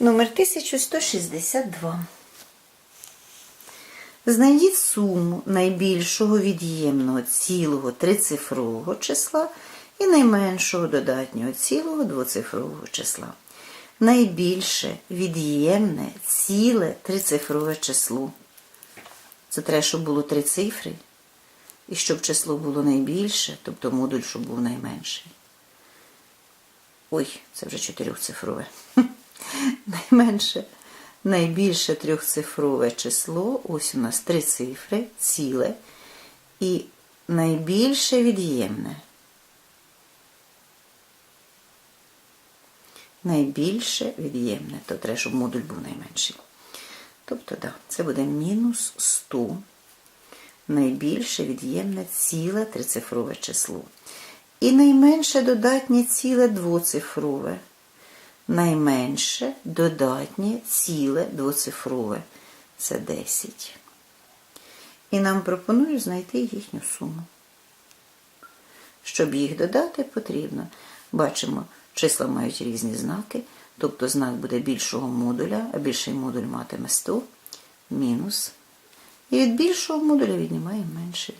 Номер 1162. Знайдіть суму найбільшого від'ємного цілого трицифрового числа і найменшого додатнього цілого двоцифрового числа. Найбільше від'ємне ціле трицифрове число. Це треба, щоб було три цифри, і щоб число було найбільше, тобто модуль, щоб був найменший. Ой, це вже чотирьохцифрове. Найменше, найбільше трьохцифрове число. Ось у нас три цифри, ціле. І найбільше від'ємне. Найбільше від'ємне, то треба, щоб модуль був найменший. Тобто, да, це буде мінус 100. Найбільше від'ємне ціле трицифрове число. І найменше додатнє ціле двоцифрове. Найменше додатнє ціле двоцифрове. Це 10. І нам пропонують знайти їхню суму. Щоб їх додати, потрібно. Бачимо, числа мають різні знаки, тобто знак буде більшого модуля, а більший модуль матиме 100 мінус. І від більшого модуля віднімаємо менший.